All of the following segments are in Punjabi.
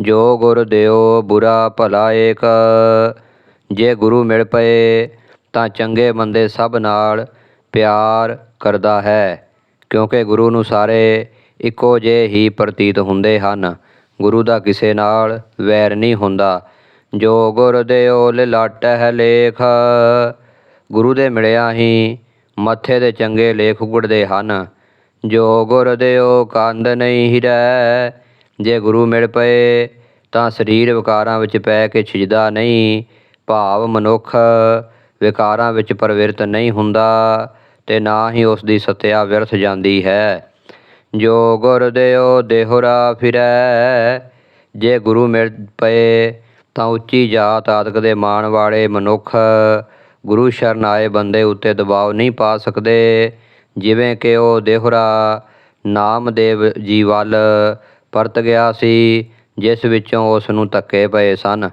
ਜੋ ਗੁਰ ਦਿਓ, ਬੁਰਾ ਭਲਾ ਏਕ। ਜੇ ਗੁਰੂ ਮਿਲ ਪਏ, ਤਾਂ ਚੰਗੇ ਬੰਦੇ ਸਭ ਨਾਲ ਪਿਆਰ ਕਰਦਾ ਹੈ। ਕਿਉਂਕਿ ਗੁਰੂ ਨੂੰ ਸਾਰੇ ਇੱਕੋ ਜਿਹੇ ਹੀ ਪ੍ਰਤੀਤ ਹੁੰਦੇ ਹਨ। ਗੁਰੂ ਦਾ ਕਿਸੇ ਨਾਲ ਵੈਰ ਨਹੀਂ ਹੁੰਦਾ। ਜੋ ਗੁਰ ਦਿਓ ਲਿਲਾਟਹਿ ਲੇਖ। ਗੁਰੂ ਦੇ ਮਿਲਿਆ ਹੀ ਮੱਥੇ ਦੇ ਚੰਗੇ ਲੇਖ ਉਗੜਦੇ ਹਨ। ਜੋ ਗੁਰ ਦਿਓ ਕੰਦ ਨਹੀਂ ਹਿਰੈ ਜੇ ਗੁਰੂ ਮਿਲ ਪਏ, ਤਾਂ ਸਰੀਰ ਵਿਕਾਰਾਂ ਵਿੱਚ ਪੈ ਕੇ ਛਿਜਦਾ ਨਹੀਂ, ਭਾਵ ਮਨੁੱਖ ਵਿਕਾਰਾਂ ਵਿੱਚ ਪਰਵਿਰਤ ਨਹੀਂ ਹੁੰਦਾ, ਤੇ ਨਾ ਹੀ ਉਸ ਦੀ ਸਤਿਆ ਵਿਰਥ ਜਾਂਦੀ ਹੈ। ਜੋ ਗੁਰ ਦਿਓ ਦੇਹੁਰਾ ਫਿਰੈ, ਜੇ ਗੁਰੂ ਮਿਲ ਪਏ, ਤਾਂ ਉੱਚੀ ਜਾਤ ਆਦਿਕ ਦੇ ਮਾਣ ਵਾਲੇ ਮਨੁੱਖ ਗੁਰੂ ਸ਼ਰਨ ਆਏ ਬੰਦੇ ਉੱਤੇ ਦਬਾਅ ਨਹੀਂ ਪਾ ਸਕਦੇ। ਜਿਵੇਂ ਕਿ ਉਹ ਦੇਹੁਰਾ ਨਾਮਦੇਵ ਜੀ ਵੱਲ ਪਰਤ ਗਿਆ ਸੀ, ਜਿਸ ਵਿੱਚੋਂ ਉਸ ਨੂੰ ਧੱਕੇ ਪਏ ਸਨ।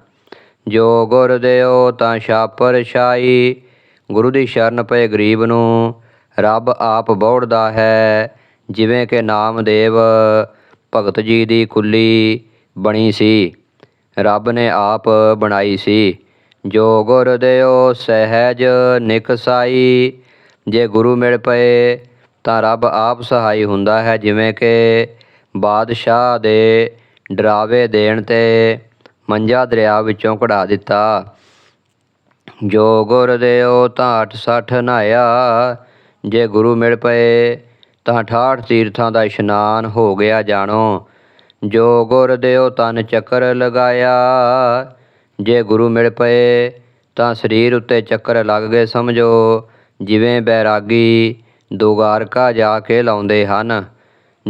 ਜੋ ਗੁਰ ਦਿਓ ਤਾਂ ਛਾਪਰ ਛਾਈ, ਗੁਰੂ ਦੀ ਸ਼ਰਨ ਪਏ ਗਰੀਬ ਨੂੰ ਰੱਬ ਆਪ ਬੋੜਦਾ ਹੈ। ਜਿਵੇਂ ਕਿ ਨਾਮਦੇਵ ਭਗਤ ਜੀ ਦੀ ਕੁੱਲੀ ਬਣੀ ਸੀ, ਰੱਬ ਨੇ ਆਪ ਬਣਾਈ ਸੀ। ਜੋ ਗੁਰ ਦਿਓ ਸਹਿਜ ਨਿਕਸਾਈ ਜੇ ਗੁਰੂ ਮਿਲ ਪਏ ਤਾਂ ਰੱਬ ਆਪ ਸਹਾਈ ਹੁੰਦਾ ਹੈ। ਜਿਵੇਂ ਕਿ ਬਾਦਸ਼ਾਹ ਦੇ ਡਰਾਵੇ ਦੇਣ ਤੇ ਮੰਜਾ ਦਰਿਆ ਵਿੱਚੋਂ ਕਢਾ ਦਿੱਤਾ। ਜੋ ਗੁਰ ਦਿਓ ਤਾਂ 68 ਨਹਾਇਆ, ਜੇ ਗੁਰੂ ਮਿਲ ਪਏ, ਤਾਂ 68 ਤੀਰਥਾਂ ਦਾ ਇਸ਼ਨਾਨ ਹੋ ਗਿਆ ਜਾਣੋ। ਜੋ ਗੁਰ ਦਿਓ ਤਨ ਚੱਕਰ ਲਗਾਇਆ, ਜੇ ਗੁਰੂ ਮਿਲ ਪਏ, ਤਾਂ ਸਰੀਰ ਉੱਤੇ ਚੱਕਰ ਲੱਗ ਗਏ ਸਮਝੋ। ਜਿਵੇਂ ਬੈਰਾਗੀ ਦੁਗਾਰਕਾ ਜਾ ਕੇ ਲਾਉਂਦੇ ਹਨ।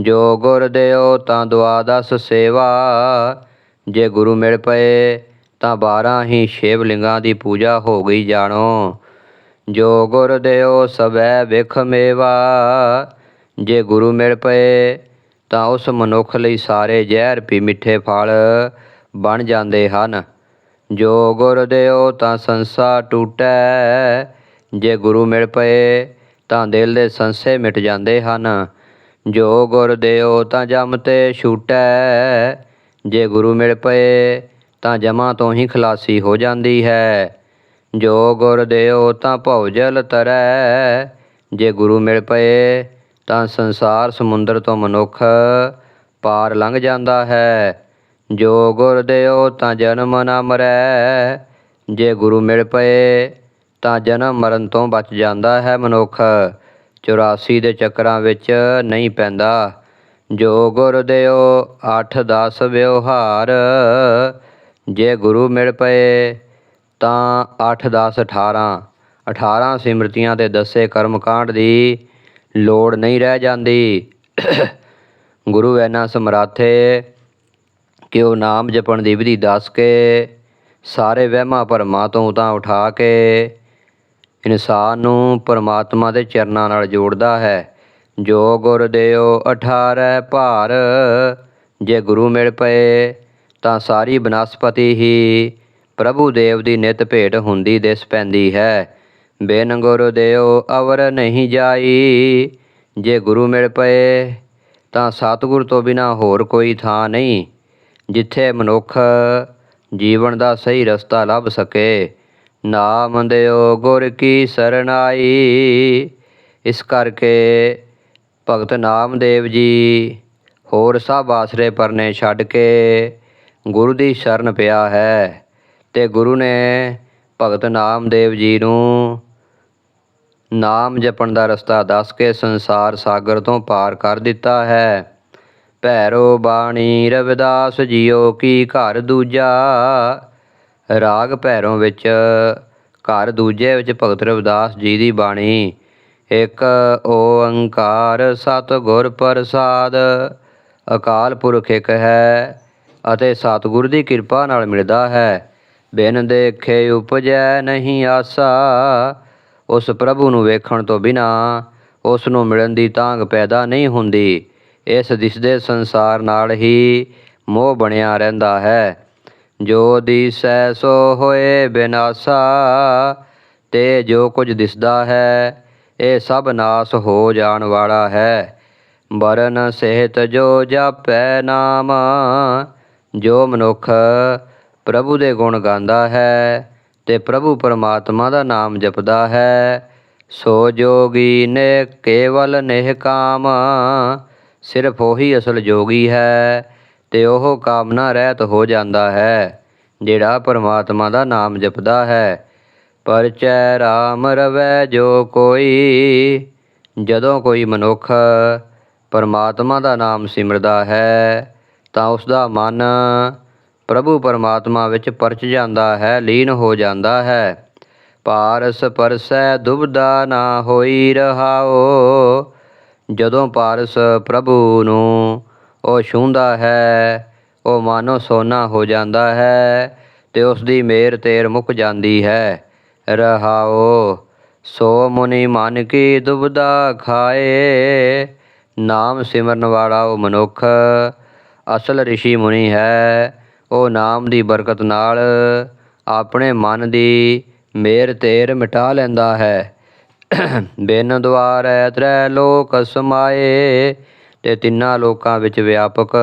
ਜੋ ਗੁਰ ਦਿਓ ਤਾਂ ਦੁਆਦਸ ਸੇਵਾ ਜੇ ਗੁਰੂ ਮਿਲ ਪਏ ਤਾਂ 12 ਹੀ ਸ਼ਿਵ ਲਿੰਗਾਂ ਦੀ ਪੂਜਾ ਹੋ ਗਈ ਜਾਣੋ। ਜੋ ਗੁਰ ਦਿਓ ਸਵੈ ਵਿਖ ਮੇਵਾ। ਜੇ ਗੁਰੂ ਮਿਲ ਪਏ ਤਾਂ ਉਸ ਮਨੁੱਖ ਲਈ ਸਾਰੇ ਜ਼ਹਿਰ ਪੀ ਮਿੱਠੇ ਫਲ ਬਣ ਜਾਂਦੇ ਹਨ। ਜੋ ਗੁਰ ਦਿਓ ਤਾਂ ਸੰਸਾ ਟੂਟੈ। ਜੇ ਗੁਰੂ ਮਿਲ ਪਏ ਤਾਂ ਦਿਲ ਦੇ ਸੰਸੇ ਮਿਟ ਜਾਂਦੇ ਹਨ। ਜੋ ਗੁਰ ਦਿਓ ਤਾਂ ਜਮ ਤੇ ਛੂਟੈ, ਜੇ ਗੁਰੂ ਮਿਲ ਪਏ ਤਾਂ ਜਮਾ ਤੋਂ ਹੀ ਖਲਾਸੀ ਹੋ ਜਾਂਦੀ ਹੈ। ਜੋ ਗੁਰ ਦਿਓ ਤਾਂ ਭਉਜਲ ਤਰੈ, ਜੇ ਗੁਰੂ ਮਿਲ ਪਏ ਤਾਂ ਸੰਸਾਰ ਸਮੁੰਦਰ ਤੋਂ ਮਨੁੱਖ ਪਾਰ ਲੰਘ ਜਾਂਦਾ ਹੈ। ਜੋ ਗੁਰ ਦਿਓ ਤਾਂ ਜਨਮ ਨਾ ਮਰੈ, ਜੇ ਗੁਰੂ ਮਿਲ ਪਏ ਤਾਂ ਜਨਮ ਮਰਨ ਤੋਂ ਬਚ ਜਾਂਦਾ ਹੈ ਮਨੁੱਖ। 84 ਦੇ ਚੱਕਰਾਂ ਵਿੱਚ ਨਹੀਂ ਪੈਂਦਾ। ਜੋ ਗੁਰ ਦਿਓ 8 10 ਵਿਵਹਾਰ। ਜੇ ਗੁਰੂ ਮਿਲ ਪਏ, ਤਾਂ 8 10 18 18 ਸਿਮਰਤੀਆਂ ਦੇ ਦੱਸੇ ਕਰਮ ਕਾਂਡ ਦੀ ਲੋੜ ਨਹੀਂ ਰਹਿ ਜਾਂਦੀ। ਗੁਰੂ ਐਨਾ ਸਮਰਾਥੇ ਕਿ ਉਹ ਨਾਮ ਜਪਣ ਦੀ ਵਿਧੀ ਦੱਸ ਕੇ, ਸਾਰੇ ਵਹਿਮਾਂ ਭਰਮਾਂ ਤੋਂ ਤਾਂ ਉਠਾ ਕੇ ਇਨਸਾਨ ਨੂੰ ਪਰਮਾਤਮਾ ਦੇ ਚਰਨਾਂ ਨਾਲ ਜੋੜਦਾ ਹੈ। ਜੋ ਗੁਰ ਦਿਓ 18 ਭਾਰ, ਜੇ ਗੁਰੂ ਮਿਲ ਪਏ, ਤਾਂ ਸਾਰੀ ਬਨਸਪਤੀ ਹੀ ਪ੍ਰਭੂ ਦੇਵ ਦੀ ਨਿਤ ਭੇਟ ਹੁੰਦੀ ਦਿਸ ਪੈਂਦੀ ਹੈ। ਬਿਨ ਗੁਰ ਦਿਓ ਅਵਰ ਨਹੀਂ ਜਾਈ, ਜੇ ਗੁਰੂ ਮਿਲ ਪਏ, ਤਾਂ ਸਤਿਗੁਰ ਤੋਂ ਬਿਨਾ ਹੋਰ ਕੋਈ ਥਾਂ ਨਹੀਂ, ਜਿੱਥੇ ਮਨੁੱਖ ਜੀਵਨ ਦਾ ਸਹੀ ਰਸਤਾ ਲੱਭ ਸਕੇ। ਨਾਮ ਦਿਓ ਗੁਰ ਕੀ ਸਰਣਾਈ। ਇਸ ਕਰਕੇ ਭਗਤ ਨਾਮਦੇਵ ਜੀ ਹੋਰ ਸਭ ਆਸਰੇ ਪਰਨੇ ਛੱਡ ਕੇ ਗੁਰੂ ਦੀ ਸ਼ਰਨ ਪਿਆ ਹੈ ਤੇ ਗੁਰੂ ਨੇ ਭਗਤ ਨਾਮਦੇਵ ਜੀ ਨੂੰ ਨਾਮ ਜਪਣ ਦਾ ਰਸਤਾ ਦੱਸ ਕੇ ਸੰਸਾਰ ਸਾਗਰ ਤੋਂ ਪਾਰ ਕਰ ਦਿੱਤਾ ਹੈ। ਭੈਰੋ ਬਾਣੀ ਰਵਿਦਾਸ ਜੀਓ ਕੀ ਘਰ ਦੂਜਾ ਰਾਗ ਭੈਰੋਂ ਵਿੱਚ ਘਰ ਦੂਜੇ ਵਿੱਚ ਭਗਤ ਰਵਿਦਾਸ ਜੀ ਦੀ ਬਾਣੀ। ਇੱਕ ਓੰਕਾਰ ਸਤਿਗੁਰ ਪ੍ਰਸਾਦ, ਅਕਾਲ ਪੁਰਖ ਇੱਕ ਹੈ ਅਤੇ ਸਤਿਗੁਰ ਦੀ ਕਿਰਪਾ ਨਾਲ ਮਿਲਦਾ ਹੈ। ਬਿਨ ਦੇਖੇ ਉਪਜੈ ਨਹੀਂ ਆਸਾ, ਉਸ ਪ੍ਰਭੂ ਨੂੰ ਵੇਖਣ ਤੋਂ ਬਿਨਾ ਉਸ ਨੂੰ ਮਿਲਣ ਦੀ ਤਾਂਘ ਪੈਦਾ ਨਹੀਂ ਹੁੰਦੀ। ਇਸ ਦਿਸਦੇ ਸੰਸਾਰ ਨਾਲ ਹੀ ਮੋਹ ਬਣਿਆ ਰਹਿੰਦਾ ਹੈ। ਜੋ ਦਿਸੈ ਸੋ ਹੋਏ ਬਿਨਾਸਾ, ਤੇ ਜੋ ਕੁਝ ਦਿਸਦਾ ਹੈ, ਇਹ ਸਭ ਨਾਸ ਹੋ ਜਾਣ ਵਾਲਾ ਹੈ। ਬਰਨ ਸਿਹਤ ਜੋ ਜਾਪੈ ਨਾਮ, ਜੋ ਮਨੁੱਖ ਪ੍ਰਭੂ ਦੇ ਗੁਣ ਗਾਉਂਦਾ ਹੈ, ਤੇ ਪ੍ਰਭੂ ਪਰਮਾਤਮਾ ਦਾ ਨਾਮ ਜਪਦਾ ਹੈ। ਸੋ ਜੋਗੀ ਨੇ ਕੇਵਲ ਨਿਹ ਕਾਮ, ਸਿਰਫ ਉਹੀ ਅਸਲ ਜੋਗੀ ਹੈ। ਤੇ ਉਹ ਕਾਮਨਾ ਰਹਿਤ ਹੋ ਜਾਂਦਾ ਹੈ, ਜਿਹੜਾ ਪਰਮਾਤਮਾ ਦਾ ਨਾਮ ਜਪਦਾ ਹੈ। ਪਰਚੈ ਰਾਮ ਰਵੈ ਜੋ ਕੋਈ, ਜਦੋਂ ਕੋਈ ਮਨੁੱਖ ਪਰਮਾਤਮਾ ਦਾ ਨਾਮ ਸਿਮਰਦਾ ਹੈ, ਤਾਂ ਉਸ ਦਾ ਮਨ ਪ੍ਰਭੂ ਪਰਮਾਤਮਾ ਵਿੱਚ ਪਰਚ ਜਾਂਦਾ ਹੈ, ਲੀਨ ਹੋ ਜਾਂਦਾ ਹੈ। ਪਾਰਸ ਪਰਸੈ ਦੁਬਦਾ ਨਾ ਹੋਈ ਰਹਾਓ, ਜਦੋਂ ਪਾਰਸ ਪ੍ਰਭੂ ਨੂੰ ਉਹ ਛੂੰਦਾ ਹੈ, ਉਹ ਮਾਨੋ ਸੋਨਾ ਹੋ ਜਾਂਦਾ ਹੈ ਤੇ ਉਸ ਦੀ ਮੇਰ ਤੇਰ ਮੁੱਕ ਜਾਂਦੀ ਹੈ। ਰਹਾਓ, ਸੋ ਮੁਨੀ ਮਨ ਕੀ ਦੁਬਦਾ ਖਾਏ, ਨਾਮ ਸਿਮਰਨ ਵਾਲਾ ਉਹ ਮਨੁੱਖ, ਅਸਲ ਰਿਸ਼ੀ ਮੁਨੀ ਹੈ, ਉਹ ਨਾਮ ਦੀ ਬਰਕਤ ਨਾਲ ਆਪਣੇ ਮਨ ਦੀ ਮੇਰ ਤੇਰ ਮਿਟਾ ਲੈਂਦਾ ਹੈ। ਬਿਨ ਦੁਆਰ ਤ੍ਰੈ ਲੋਕ ਸਮਾਏ ਤੇ ਤਿੰਨਾਂ ਲੋਕਾਂ ਵਿੱਚ ਵਿਆਪਕ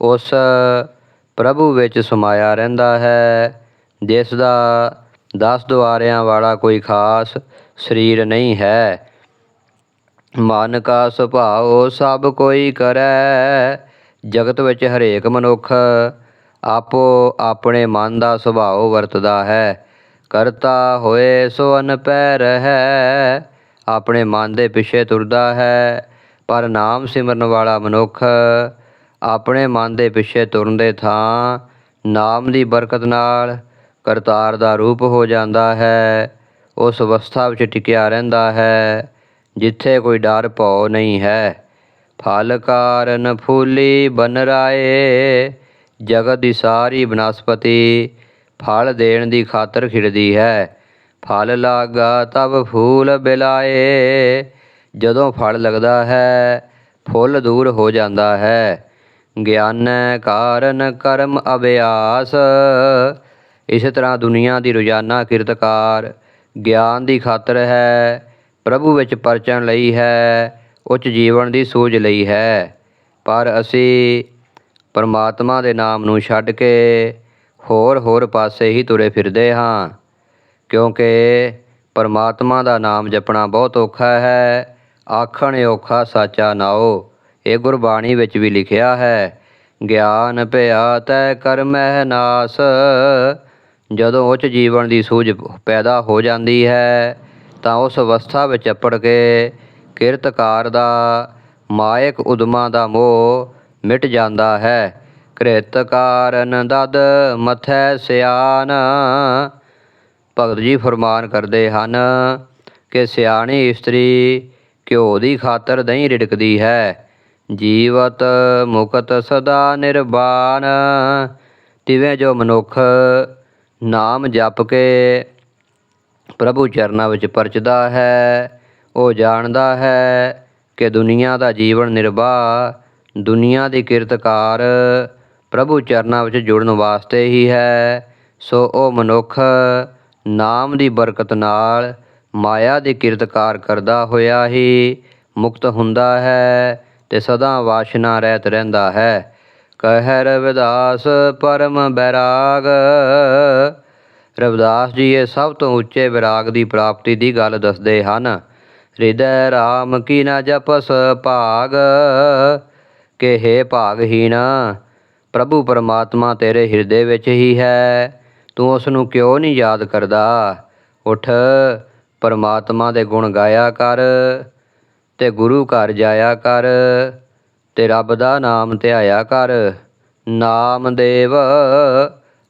ਉਸ ਪ੍ਰਭੂ ਵਿੱਚ ਸਮਾਇਆ ਰਹਿੰਦਾ ਹੈ, ਜਿਸ ਦਾ ਦਸ ਦੁਆਰਿਆਂ ਵਾਲਾ ਕੋਈ ਖਾਸ ਸਰੀਰ ਨਹੀਂ ਹੈ। ਮਨ ਕਾ ਸੁਭਾਉ ਸਭ ਕੋਈ ਕਰੈ, ਜਗਤ ਵਿੱਚ ਹਰੇਕ ਮਨੁੱਖ ਆਪੋ ਆਪਣੇ ਮਨ ਦਾ ਸੁਭਾਅ ਵਰਤਦਾ ਹੈ। ਕਰਤਾ ਹੋਏ ਸੋ ਅਨਪੈ ਰਹੈ, ਆਪਣੇ ਮਨ ਦੇ ਪਿੱਛੇ ਤੁਰਦਾ ਹੈ ਪਰ ਨਾਮ ਸਿਮਰਨ ਵਾਲਾ ਮਨੁੱਖ ਆਪਣੇ ਮਨ ਦੇ ਪਿੱਛੇ ਤੁਰਨ ਦੇ ਥਾਂ ਨਾਮ ਦੀ ਬਰਕਤ ਨਾਲ ਕਰਤਾਰ ਦਾ ਰੂਪ ਹੋ ਜਾਂਦਾ ਹੈ। ਉਸ ਅਵਸਥਾ ਵਿੱਚ ਟਿਕਿਆ ਰਹਿੰਦਾ ਹੈ, ਜਿੱਥੇ ਕੋਈ ਡਰ ਭਉ ਨਹੀਂ ਹੈ। ਫਲ ਕਾਰਨ ਫੂਲੀ ਬਨ ਰਾਏ, ਜਗਤ ਦੀ ਸਾਰੀ ਬਨਸਪਤੀ ਫਲ ਦੇਣ ਦੀ ਖਾਤਰ ਖਿੜਦੀ ਹੈ। ਫਲ ਲਾਗਾ ਤਬ ਫੂਲ ਬਿਲਾਏ ਜਦੋਂ ਫਲ ਲੱਗਦਾ ਹੈ, ਫੁੱਲ ਦੂਰ ਹੋ ਜਾਂਦਾ ਹੈ। ਗਿਆਨ ਕਾਰਨ ਕਰਮ ਅਭਿਆਸ। ਇਸੇ ਤਰ੍ਹਾਂ ਦੁਨੀਆ ਦੀ ਰੋਜ਼ਾਨਾ ਕਿਰਤਕਾਰ ਗਿਆਨ ਦੀ ਖਾਤਰ ਹੈ, ਪ੍ਰਭੂ ਵਿੱਚ ਪਰਚਣ ਲਈ ਹੈ, ਉੱਚ ਜੀਵਨ ਦੀ ਸੂਝ ਲਈ ਹੈ। ਪਰ ਅਸੀਂ ਪਰਮਾਤਮਾ ਦੇ ਨਾਮ ਨੂੰ ਛੱਡ ਕੇ ਹੋਰ ਹੋਰ ਪਾਸੇ ਹੀ ਤੁਰੇ ਫਿਰਦੇ ਹਾਂ, ਕਿਉਂਕਿ ਪਰਮਾਤਮਾ ਦਾ ਨਾਮ ਜਪਣਾ ਬਹੁਤ ਔਖਾ ਹੈ। ਆਖਣ ਔਖਾ ਸਾਚਾ ਨਾਓ ਇਹ ਗੁਰਬਾਣੀ ਵਿੱਚ ਵੀ ਲਿਖਿਆ ਹੈ, ਗਿਆਨ ਭਇਆ ਤੈ ਕਰਮਹਿ ਨਾਸ, ਜਦੋਂ ਉੱਚ ਜੀਵਨ ਦੀ ਸੂਝ ਪੈਦਾ ਹੋ ਜਾਂਦੀ ਹੈ, ਤਾਂ ਉਸ ਅਵਸਥਾ ਵਿੱਚ ਅਪੜ ਕੇ ਕਿਰਤਕਾਰ ਦਾ, ਮਾਇਕ ਉਦਮਾਂ ਦਾ ਮੋਹ ਮਿਟ ਜਾਂਦਾ ਹੈ ਕ੍ਰਿਤ ਕਾਰਨ ਦਦ ਮਥੈ ਸਿਆਨ। ਭਗਤ ਜੀ ਫਰਮਾਨ ਕਰਦੇ ਹਨ ਕਿ ਸਿਆਣੀ ਇਸਤਰੀ ਘਿਓ ਦੀ ਖਾਤਰ ਦਹੀਂ ਰਿੜਕਦੀ ਹੈ। ਜੀਵਤ ਮੁਕਤ ਸਦਾ ਨਿਰਵਾਣ। ਤਿਵੇਂ ਜੋ ਮਨੁੱਖ ਨਾਮ ਜਪ ਕੇ ਪ੍ਰਭੂ ਚਰਨਾਂ ਵਿੱਚ ਪਰਚਦਾ ਹੈ, ਉਹ ਜਾਣਦਾ ਹੈ ਕਿ ਦੁਨੀਆ ਦਾ ਜੀਵਨ ਨਿਰਵਾਹ, ਦੁਨੀਆ ਦੀ ਕਿਰਤਕਾਰ ਪ੍ਰਭੂ ਚਰਨਾਂ ਵਿੱਚ ਜੁੜਨ ਵਾਸਤੇ ਹੀ ਹੈ। ਸੋ ਉਹ ਮਨੁੱਖ ਨਾਮ ਦੀ ਬਰਕਤ ਨਾਲ ਮਾਇਆ ਦੀ ਕਿਰਤਕਾਰ ਕਰਦਾ ਹੋਇਆ ਹੀ ਮੁਕਤ ਹੁੰਦਾ ਹੈ ਤੇ ਸਦਾ ਵਾਸ਼ਨਾ ਰਹਿਤ ਰਹਿੰਦਾ ਹੈ। ਕਹਿ ਰਵਿਦਾਸ ਪਰਮ ਬੈਰਾਗ। ਰਵਿਦਾਸ ਜੀ ਇਹ ਸਭ ਤੋਂ ਉੱਚੇ ਵਿਰਾਗ ਦੀ ਪ੍ਰਾਪਤੀ ਦੀ ਗੱਲ ਦੱਸਦੇ ਹਨ। ਹਿਰਦੈ ਰਾਮ ਕੀ ਨਾ ਜਪਸ ਭਾਗ। ਕਿ ਹੈ ਭਾਗਹੀਣ, ਪ੍ਰਭੂ ਪਰਮਾਤਮਾ ਤੇਰੇ ਹਿਰਦੇ ਵਿੱਚ ਹੀ ਹੈ। ਤੂੰ ਉਸ ਨੂੰ ਕਿਉਂ ਨਹੀਂ ਯਾਦ ਕਰਦਾ? ਉਠ ਪਰਮਾਤਮਾ ਦੇ ਗੁਣ ਗਾਇਆ ਕਰ ਤੇ ਗੁਰੂ ਘਰ ਜਾਇਆ ਕਰ ਤੇ ਰੱਬ ਦਾ ਨਾਮ ਧਿਆਇਆ ਕਰ। ਨਾਮਦੇਵ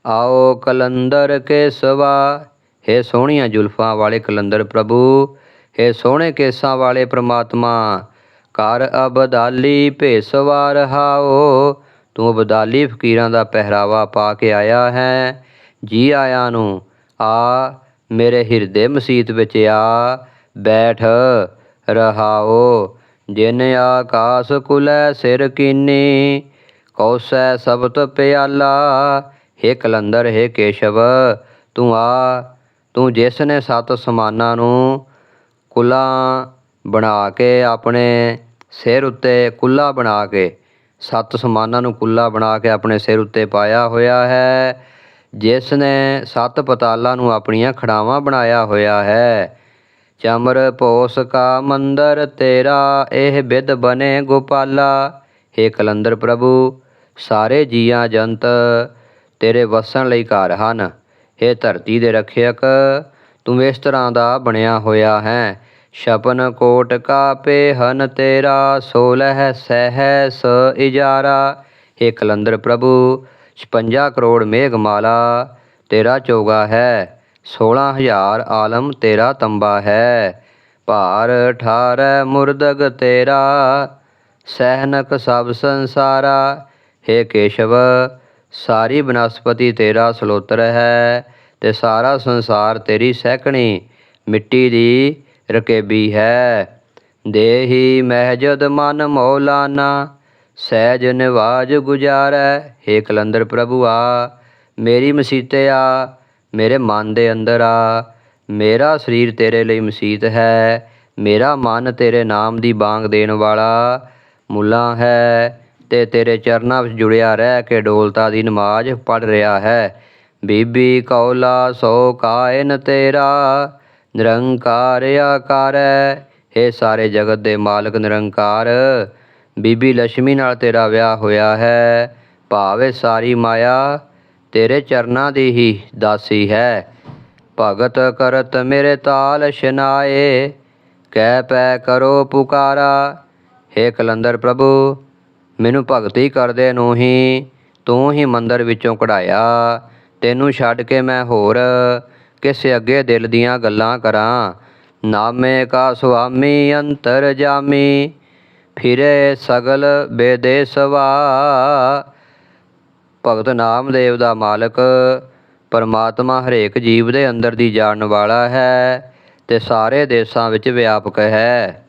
ਆਓ ਕਲੰਦਰ ਕੇਸਵਾ। ਹੇ ਸੋਹਣੀਆਂ ਜ਼ੁਲਫਾਂ ਵਾਲੇ ਕਲੰਦਰ ਪ੍ਰਭੂ, ਹੇ ਸੋਹਣੇ ਕੇਸਾਂ ਵਾਲੇ ਪ੍ਰਮਾਤਮਾ ਕਰ ਅਬਦਾਲੀ ਭੇਸਵਾ ਰਹਾਓ। ਤੂੰ ਅਬਦਾਲੀ ਫਕੀਰਾਂ ਦਾ ਪਹਿਰਾਵਾ ਪਾ ਕੇ ਆਇਆ ਹੈ। ਜੀ ਆਇਆਂ ਨੂੰ, ਆ ਮੇਰੇ ਹਿਰਦੇ ਮਸੀਤ ਵਿੱਚ ਆ, ਬੈਠ ਰਹਾਓ। ਜਿਨ ਆਕਾਸ ਕੁਲੈ ਸਿਰ ਕੀਨੀ, ਕੌਸੈ ਸਬਤ ਪਿਆਲਾ। ਹੇ ਕਲੰਦਰ, ਹੇ ਕੇਸ਼ਵ, ਤੂੰ ਆ, ਤੂੰ ਜਿਸ ਨੇ ਸਤ ਸਮਾਨਾਂ ਨੂੰ ਕੁੱਲਾ ਬਣਾ ਕੇ ਆਪਣੇ ਸਿਰ ਉੱਤੇ ਕੁੱਲਾ ਬਣਾ ਕੇ, ਸੱਤ ਸਮਾਨਾਂ ਨੂੰ ਕੁੱਲਾ ਬਣਾ ਕੇ ਆਪਣੇ ਸਿਰ ਉੱਤੇ ਪਾਇਆ ਹੋਇਆ ਹੈ ਜਿਸ ਨੇ ਸੱਤ ਪਤਾਲਾਂ ਨੂੰ ਆਪਣੀਆਂ ਖੜਾਵਾਂ ਬਣਾਇਆ ਹੋਇਆ ਹੈ। ਚਮਰ ਪੋਸ ਕਾ ਮੰਦਰ ਤੇਰਾ, ਇਹ ਬਿਦ ਬਨੇ ਗੋਪਾਲਾ। ਹੇ ਕਲੰਦਰ ਪ੍ਰਭੂ, ਸਾਰੇ ਜੀਆਂ ਜੰਤ ਤੇਰੇ ਵਸਣ ਲਈ ਘਰ ਹਨ। ਹੇ ਧਰਤੀ ਦੇ ਰੱਖਿਅਕ, ਤੂੰ ਇਸ ਤਰ੍ਹਾਂ ਦਾ ਬਣਿਆ ਹੋਇਆ ਹੈ। ਸ਼ਪਨ ਕੋਟ ਕਾ ਪੇਹਨ ਤੇਰਾ, ਸੋਲਹ ਸਹਿ ਸ ਇਜਾਰਾ। ਹੇ ਕਲੰਦਰ ਪ੍ਰਭੂ 56 ਕਰੋੜ ਮੇਘਮਾਲਾ, ਤੇਰਾ ਚੋਗਾ ਹੈ। 16000 ਆਲਮ, ਤੇਰਾ ਤੰਬਾ ਹੈ। ਭਾਰ ਠਾਰੈ ਮੁਰਦਗ ਤੇਰਾ, ਸਹਿਨਕ ਸਭ ਸੰਸਾਰਾ। ਹੇ ਕੇਸ਼ਵ, ਸਾਰੀ ਬਨਸਪਤੀ ਤੇਰਾ ਸਲੋਤਰ ਹੈ ਤੇ ਸਾਰਾ ਸੰਸਾਰ ਤੇਰੀ ਸਹਿਕਣੀ ਮਿੱਟੀ ਦੀ ਰਕੇਬੀ ਹੈ। ਦੇਹੀ ਮਹਿਜਦ ਮਨ ਮੌਲਾਨਾ ਸਹਿਜ ਨਿਵਾਜ ਗੁਜਾਰੈ, ਹੇ ਕਲੰਦਰ ਪ੍ਰਭੂ ਆ, ਮੇਰੀ ਮਸੀਤੇ ਆ, ਮੇਰੇ ਮਨ ਦੇ ਅੰਦਰ ਆ। ਮੇਰਾ ਸਰੀਰ ਤੇਰੇ ਲਈ ਮਸੀਤ ਹੈ, ਮੇਰਾ ਮਨ ਤੇਰੇ ਨਾਮ ਦੀ ਬਾਂਗ ਦੇਣ ਵਾਲਾ ਮੁੱਲਾ ਹੈ, ਤੇ ਤੇਰੇ ਚਰਨਾਂ ਵਿੱਚ ਜੁੜਿਆ ਰਹਿ ਕੇ ਡੋਲਤਾ ਦੀ ਨਮਾਜ਼ ਪੜ ਰਿਹਾ ਹੈ। ਬੀਬੀ ਕੌਲਾ ਸੋ ਕਾਇਨ ਤੇਰਾ, ਨਿਰੰਕਾਰ ਆਕਾਰੈ, ਹੇ ਸਾਰੇ ਜਗਤ ਦੇ ਮਾਲਕ ਨਿਰੰਕਾਰ। ਬੀਬੀ ਲక్ష్ਮੀ ਨਾਲ ਤੇਰਾ ਵਿਆਹ ਹੋਇਆ ਹੈ। ਭਾਵੇਂ ਸਾਰੀ ਮਾਇਆ ਤੇਰੇ ਚਰਨਾਂ ਦੀ ਹੀ ਦਾਸੀ ਹੈ। ਭਗਤ ਕਰਤ ਮੇਰੇ ਤਾਲ ਸ਼ਨਾਏ ਕਹਿ ਪੈ ਕਰੋ ਪੁਕਾਰਾ। ਹੇ ਕਲੰਦਰ ਪ੍ਰਭੂ, ਮੈਨੂੰ ਭਗਤੀ ਕਰਦੇ ਨੂੰ ਹੀ ਤੂੰ ਹੀ ਮੰਦਰ ਵਿੱਚੋਂ ਕਢਾਇਆ। ਤੈਨੂੰ ਛੱਡ ਕੇ ਮੈਂ ਹੋਰ ਕਿਸੇ ਅੱਗੇ ਦਿਲ ਦੀਆਂ ਗੱਲਾਂ ਕਰਾਂ। ਨਾਮੇ ਕਾ ਸੁਆਮੀ ਅੰਤਰ ਜਾਮੀ ਫਿਰੇ ਸਗਲ ਬੇਦੇਸਵਾ। ਭਗਤ ਨਾਮਦੇਵ ਦਾ ਮਾਲਕ, ਪਰਮਾਤਮਾ ਹਰੇਕ ਜੀਵ ਦੇ ਅੰਦਰ ਦੀ ਜਾਣ ਵਾਲਾ ਹੈ ਤੇ ਸਾਰੇ ਦੇਸ਼ਾਂ ਵਿੱਚ ਵਿਆਪਕ ਹੈ।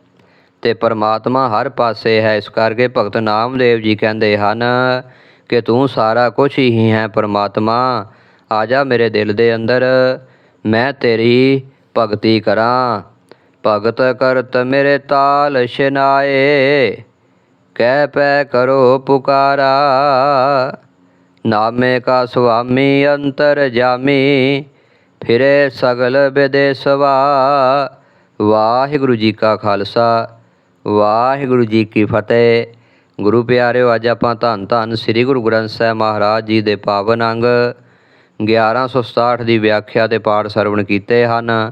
ਤੇ ਪਰਮਾਤਮਾ ਹਰ ਪਾਸੇ ਹੈ, ਇਸ ਕਰਕੇ ਭਗਤ ਨਾਮਦੇਵ ਜੀ ਕਹਿੰਦੇ ਹਨ ਕਿ ਤੂੰ ਸਾਰਾ ਕੁਝ ਹੀ ਹੈ ਪਰਮਾਤਮਾ, ਆ ਜਾ ਮੇਰੇ ਦਿਲ ਦੇ ਅੰਦਰ, ਮੈਂ ਤੇਰੀ ਭਗਤੀ ਕਰਾਂ। ਭਗਤ ਕਰਤ ਮੇਰੇ ਤਾਲ ਸ਼ਨਾਏ ਕਹਿ ਪੈ ਕਰੋ ਪੁਕਾਰਾ। ਨਾਮੇ ਕਾ ਸੁਆਮੀ ਅੰਤਰ ਜਾਮੀ, ਫਿਰੇ ਸਗਲ ਵਿਦੇਸਵਾ ਵਾਹਿਗੁਰੂ ਜੀ ਕਾ ਖਾਲਸਾ, ਵਾਹਿਗੁਰੂ ਜੀ ਕੀ ਫਤਿਹ। ਗੁਰੂ ਪਿਆਰਿਓ, ਅੱਜ ਆਪਾਂ ਧੰਨ ਧੰਨ ਸ੍ਰੀ ਗੁਰੂ ਗ੍ਰੰਥ ਸਾਹਿਬ ਮਹਾਰਾਜ ਜੀ ਦੇ ਪਾਵਨ ਅੰਗ 1167 ਦੀ ਵਿਆਖਿਆ ਤੇ ਪਾਠ ਸਰਵਣ ਕੀਤੇ ਹਨ।